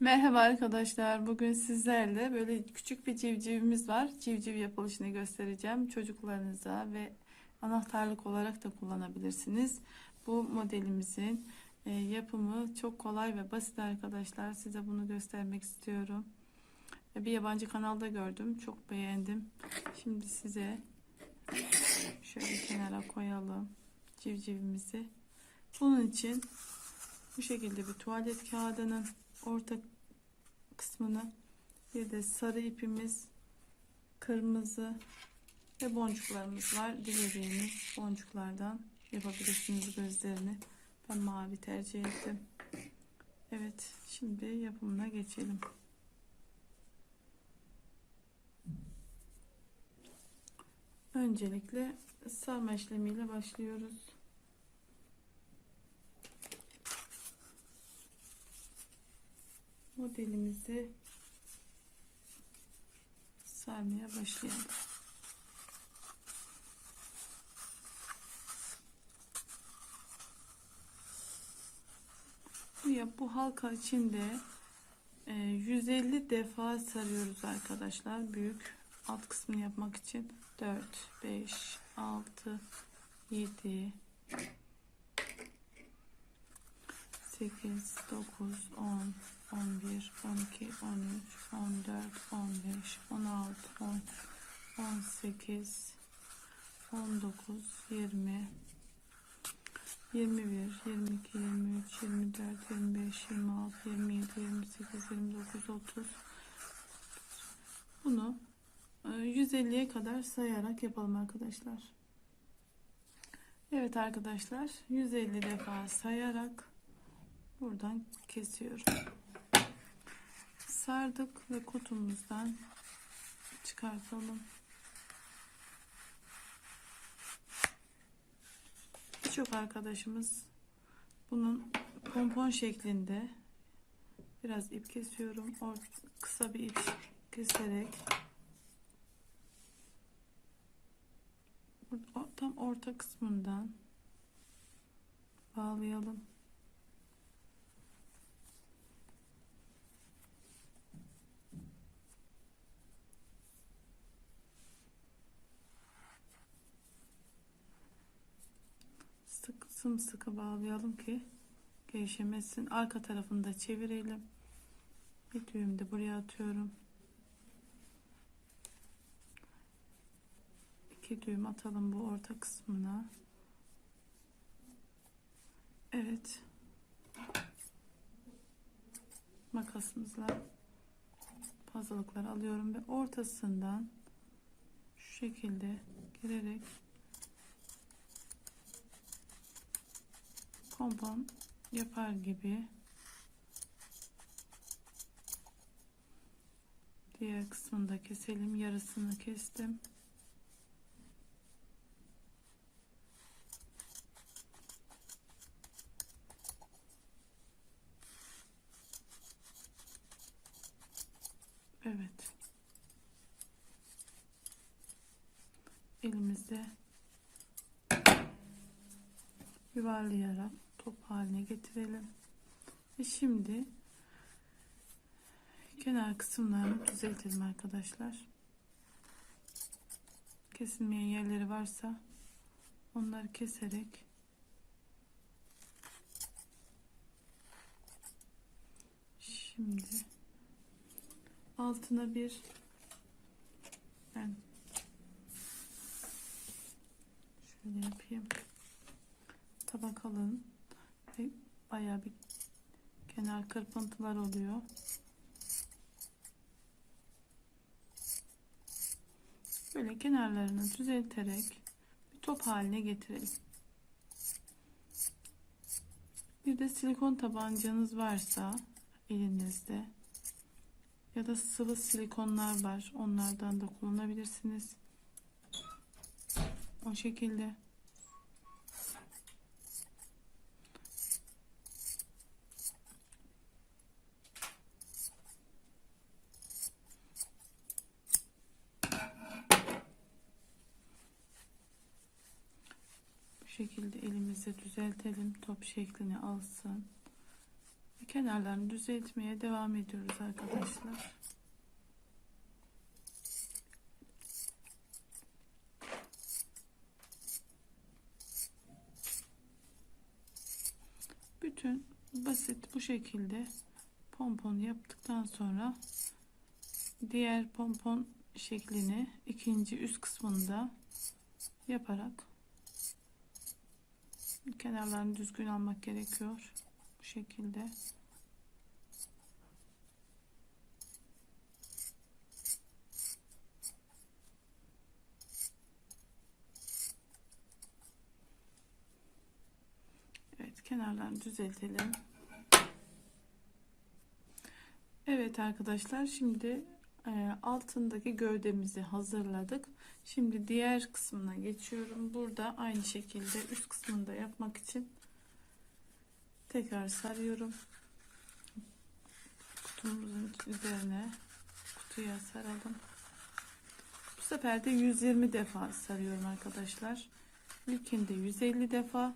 Merhaba arkadaşlar. Bugün sizlerle böyle küçük bir civcivimiz var. Civciv yapılışını göstereceğim. Çocuklarınıza ve anahtarlık olarak da kullanabilirsiniz. Bu modelimizin e, yapımı çok kolay ve basit arkadaşlar. Size bunu göstermek istiyorum. E, Bir yabancı kanalda gördüm. Çok beğendim. Şimdi size şöyle kenara koyalım civcivimizi. Bunun için bu şekilde bir tuvalet kağıdının orta kısmını. Bir de sarı ipimiz kırmızı ve boncuklarımız var. Dilediğiniz boncuklardan yapabilirsiniz gözlerini. Ben mavi tercih ettim. Evet şimdi yapımına geçelim. Öncelikle sarma işlemiyle başlıyoruz modelimizi sarmaya başlayalım. Bu ya bu halka içinde e, 150 defa sarıyoruz arkadaşlar. Büyük alt kısmını yapmak için 4 5 6 7 8 9 10 11, 12, 13, 14, 15, 16, 10, 18, 19, 20, 21, 22, 23, 24, 25, 26, 27, 28, 29, 30. Bunu 150'ye kadar sayarak yapalım arkadaşlar. Evet arkadaşlar 150 defa sayarak buradan kesiyorum sardık ve kutumuzdan çıkartalım. Birçok arkadaşımız bunun pompon şeklinde biraz ip kesiyorum. Or kısa bir ip keserek tam orta kısmından bağlayalım. Sımsıkı bağlayalım ki gevşemesin. Arka tarafını da çevirelim. Bir düğüm de buraya atıyorum. İki düğüm atalım bu orta kısmına. Evet. Makasımızla fazlalıkları alıyorum ve ortasından şu şekilde girerek pompon yapar gibi. Diğer kısmını da keselim yarısını kestim. Evet. Elimizde yuvarlayarak top haline getirelim. Ve şimdi kenar kısımlarını düzeltelim arkadaşlar. Kesilmeyen yerleri varsa onları keserek şimdi altına bir ben şöyle yapayım tabak alın ve bayağı bir kenar kırpıntılar oluyor. Böyle kenarlarını düzelterek bir top haline getirelim. Bir de silikon tabancanız varsa elinizde ya da sıvı silikonlar var. Onlardan da kullanabilirsiniz. O şekilde. Elimizle düzeltelim. Top şeklini alsın. kenarlarını düzeltmeye devam ediyoruz arkadaşlar. Bütün basit bu şekilde pompon yaptıktan sonra diğer pompon şeklini ikinci üst kısmında yaparak kenarlarını düzgün almak gerekiyor bu şekilde Evet kenarlarını düzeltelim Evet arkadaşlar şimdi e, altındaki gövdemizi hazırladık. Şimdi diğer kısmına geçiyorum. Burada aynı şekilde üst kısmında yapmak için tekrar sarıyorum. Kutumuzun üzerine kutuya saralım. Bu sefer de 120 defa sarıyorum arkadaşlar. İlkinde 150 defa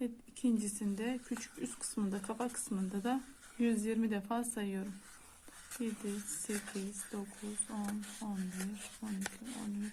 ve ikincisinde küçük üst kısmında kafa kısmında da 120 defa sayıyorum. 7, 8, 9, 10, 11, 12, 13,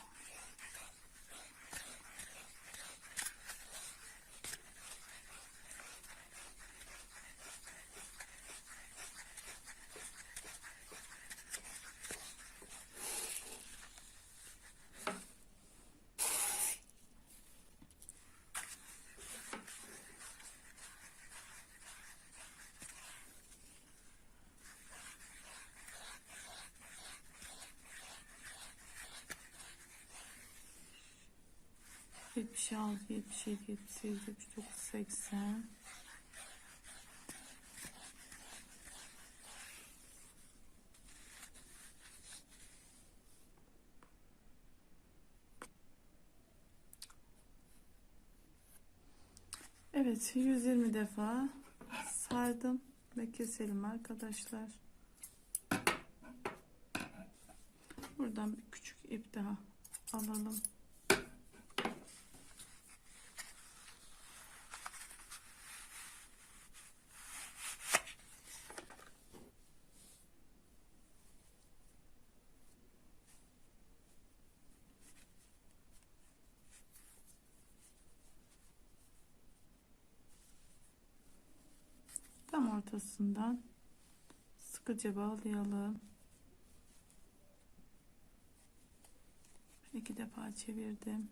Yetmiş altı, yetmiş yedi, yetmiş sekiz, yetmiş dokuz, seksen. Evet, 120 defa sardım ve keselim arkadaşlar. Buradan bir küçük ip daha alalım. Tam ortasından sıkıca bağlayalım. İki defa çevirdim.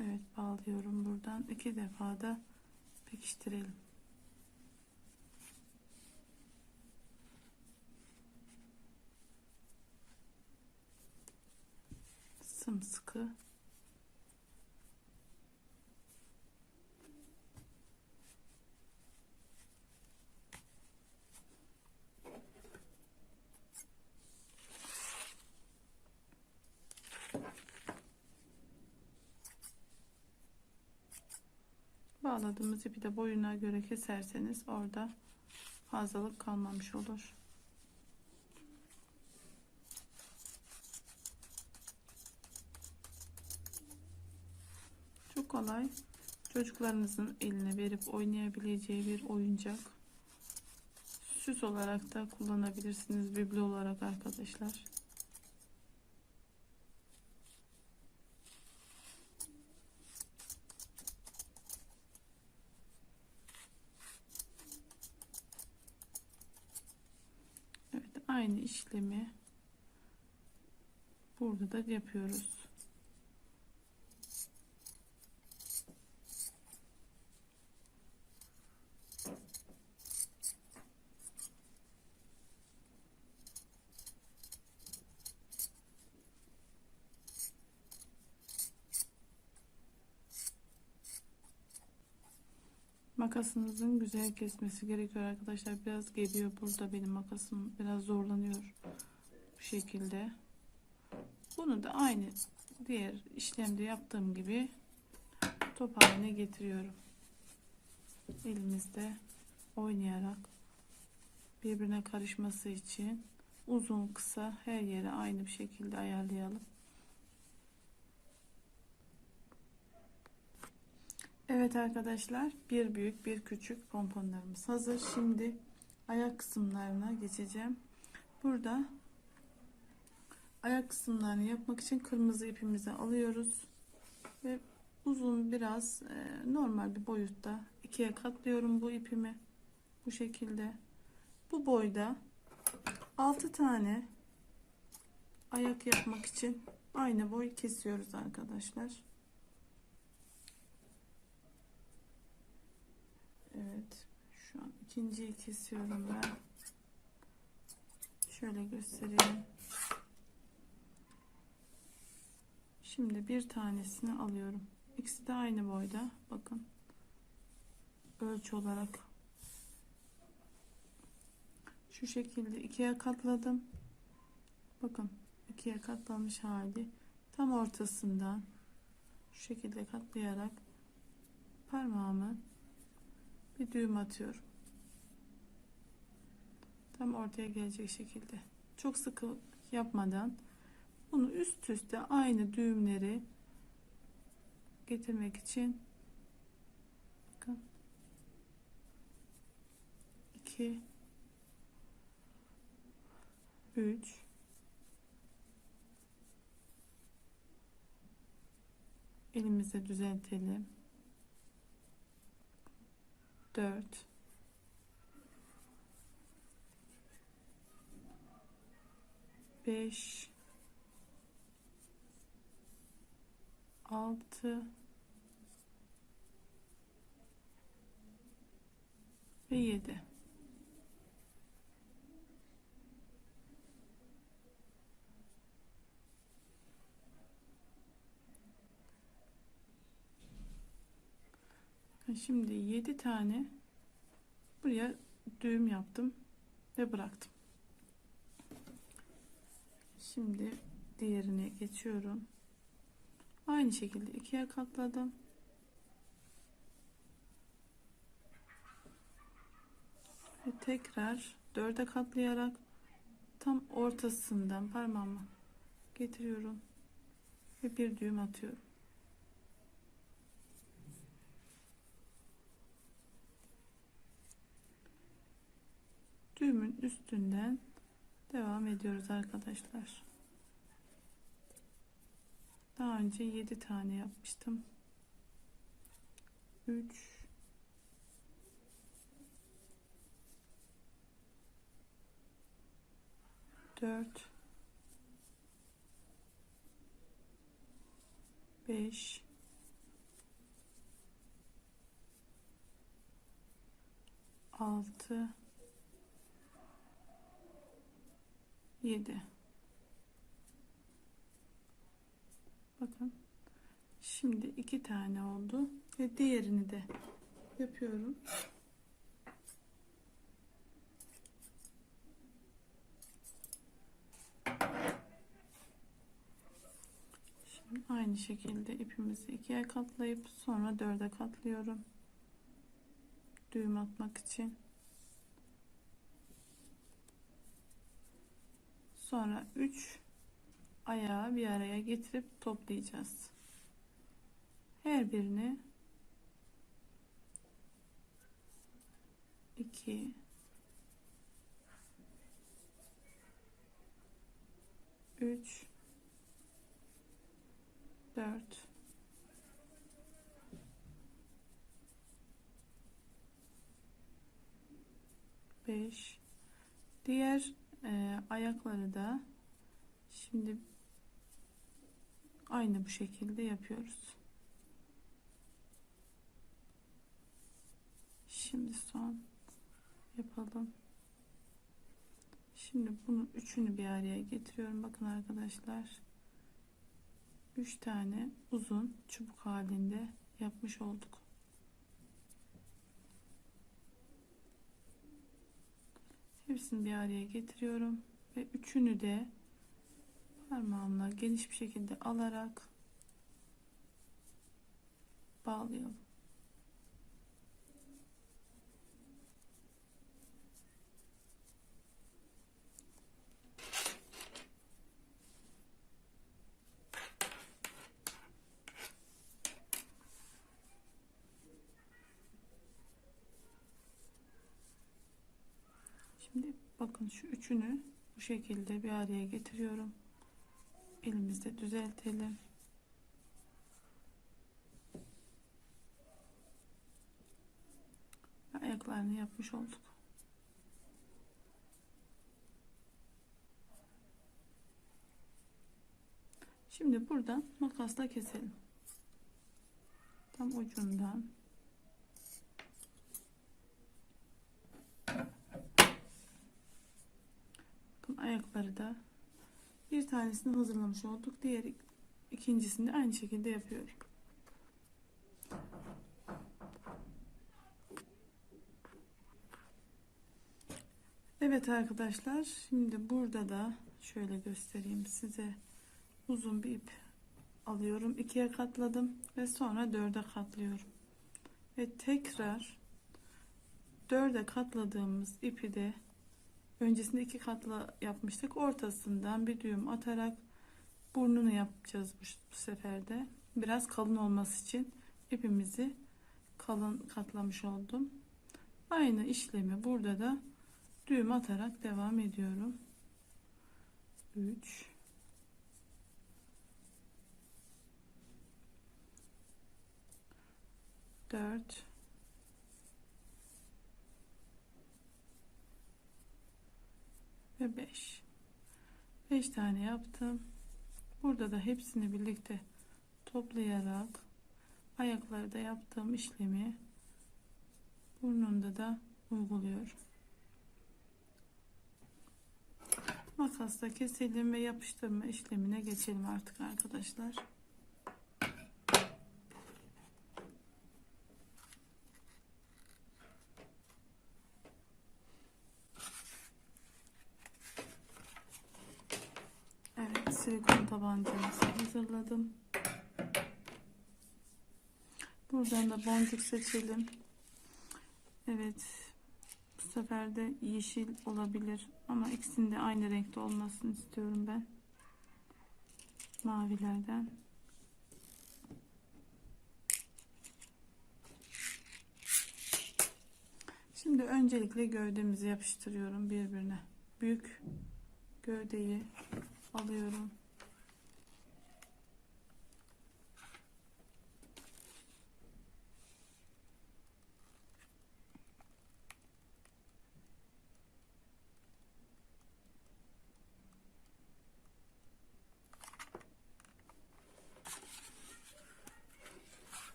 Evet bağlıyorum buradan. iki defa da pekiştirelim. Sımsıkı Bağladığımız ipi de boyuna göre keserseniz orada fazlalık kalmamış olur. Çok kolay. Çocuklarınızın eline verip oynayabileceği bir oyuncak. Süs olarak da kullanabilirsiniz. Biblo olarak arkadaşlar. Evet aynı işlemi burada da yapıyoruz. Makasınızın güzel kesmesi gerekiyor arkadaşlar. Biraz geliyor burada benim makasım biraz zorlanıyor. Bu şekilde. Bunu da aynı diğer işlemde yaptığım gibi top haline getiriyorum. Elimizde oynayarak birbirine karışması için uzun kısa her yere aynı bir şekilde ayarlayalım. Evet arkadaşlar bir büyük bir küçük pomponlarımız hazır. Şimdi ayak kısımlarına geçeceğim. Burada ayak kısımlarını yapmak için kırmızı ipimizi alıyoruz ve uzun biraz e, normal bir boyutta ikiye katlıyorum bu ipimi bu şekilde bu boyda 6 tane ayak yapmak için aynı boy kesiyoruz arkadaşlar Evet şu an ikinciyi kesiyorum ben şöyle göstereyim Şimdi bir tanesini alıyorum. İkisi de aynı boyda. Bakın. Ölçü olarak. Şu şekilde ikiye katladım. Bakın. ikiye katlanmış hali. Tam ortasından şu şekilde katlayarak parmağımı bir düğüm atıyorum. Tam ortaya gelecek şekilde. Çok sıkı yapmadan bunu üst üste aynı düğümleri getirmek için bakın 2 3 elimize düzeltelim 4 5 6 ve 7 Şimdi 7 tane buraya düğüm yaptım ve bıraktım. Şimdi diğerine geçiyorum. Aynı şekilde ikiye katladım. Ve tekrar dörde katlayarak tam ortasından parmağımı getiriyorum ve bir düğüm atıyorum. Düğümün üstünden devam ediyoruz arkadaşlar. Daha önce 7 tane yapmıştım. 3 4 5 6 7 Bakın. Şimdi iki tane oldu. Ve diğerini de yapıyorum. Şimdi aynı şekilde ipimizi ikiye katlayıp sonra dörde katlıyorum. Düğüm atmak için. Sonra 3 ayağı bir araya getirip toplayacağız. Her birini 2 3 4 5 diğer e, ayakları da şimdi aynı bu şekilde yapıyoruz. Şimdi son yapalım. Şimdi bunu üçünü bir araya getiriyorum. Bakın arkadaşlar. Üç tane uzun çubuk halinde yapmış olduk. Hepsini bir araya getiriyorum ve üçünü de parmağımla geniş bir şekilde alarak bağlayalım. Bakın şu üçünü bu şekilde bir araya getiriyorum. Elimizde düzeltelim. Ayaklarını yapmış olduk. Şimdi buradan makasla keselim. Tam ucundan. Ayakları da bir tanesini hazırlamış olduk. Diğer ikincisini de aynı şekilde yapıyorum. Evet arkadaşlar şimdi burada da şöyle göstereyim size uzun bir ip alıyorum ikiye katladım ve sonra dörde katlıyorum ve tekrar dörde katladığımız ipi de öncesinde iki katla yapmıştık. Ortasından bir düğüm atarak burnunu yapacağız bu, bu sefer biraz kalın olması için ipimizi kalın katlamış oldum. Aynı işlemi burada da düğüm atarak devam ediyorum. 3 4 5 5 tane yaptım. Burada da hepsini birlikte toplayarak ayakları da yaptığım işlemi burnunda da uyguluyorum. Makasla keselim ve yapıştırma işlemine geçelim artık arkadaşlar Evet, silikon tabancamızı hazırladım. Buradan da boncuk seçelim. Evet, bu sefer de yeşil olabilir ama ikisinin de aynı renkte olmasını istiyorum ben. Mavilerden. Şimdi öncelikle gövdemizi yapıştırıyorum birbirine. Büyük gövdeyi alıyorum.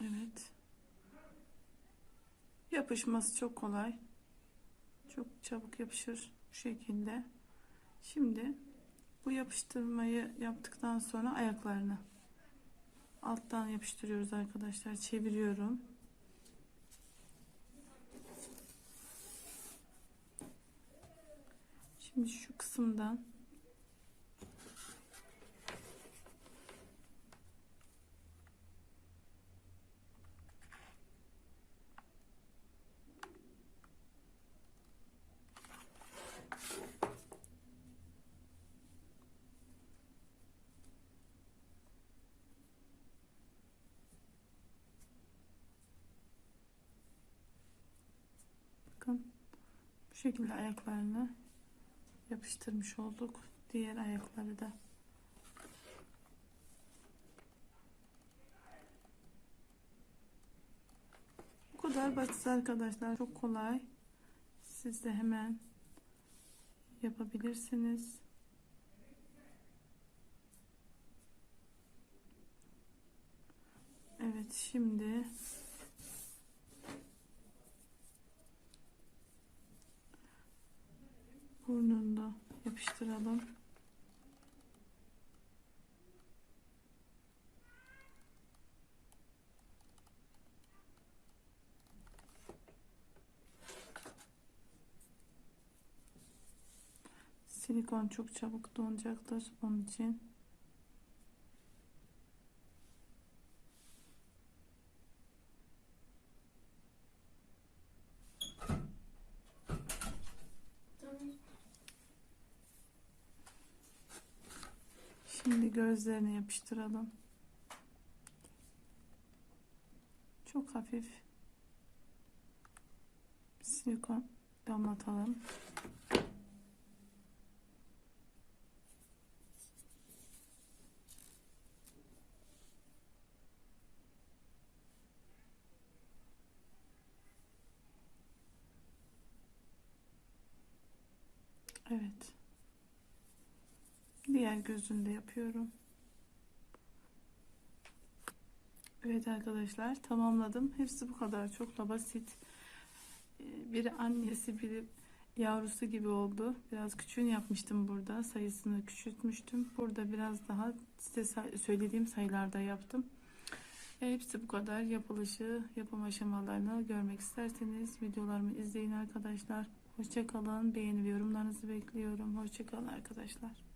Evet. Yapışması çok kolay. Çok çabuk yapışır bu şekilde. Şimdi bu yapıştırmayı yaptıktan sonra ayaklarını alttan yapıştırıyoruz arkadaşlar. Çeviriyorum. Şimdi şu kısımdan Bakın bu şekilde ayaklarını yapıştırmış olduk. Diğer ayakları da. Bu kadar basit arkadaşlar. Çok kolay. Siz de hemen yapabilirsiniz. Evet şimdi burnunu da yapıştıralım. Silikon çok çabuk donacaktır onun için. Gözlerini yapıştıralım. Çok hafif silikon damlatalım. Evet. Diğer gözünü de yapıyorum. Evet arkadaşlar tamamladım. Hepsi bu kadar çok da basit. Ee, Biri annesi biri yavrusu gibi oldu. Biraz küçüğünü yapmıştım burada. Sayısını küçültmüştüm. Burada biraz daha size söylediğim sayılarda yaptım. E, Hepsi bu kadar. Yapılışı, yapım aşamalarını görmek isterseniz videolarımı izleyin arkadaşlar. Hoşçakalın. Beğeni ve yorumlarınızı bekliyorum. Hoşçakalın arkadaşlar.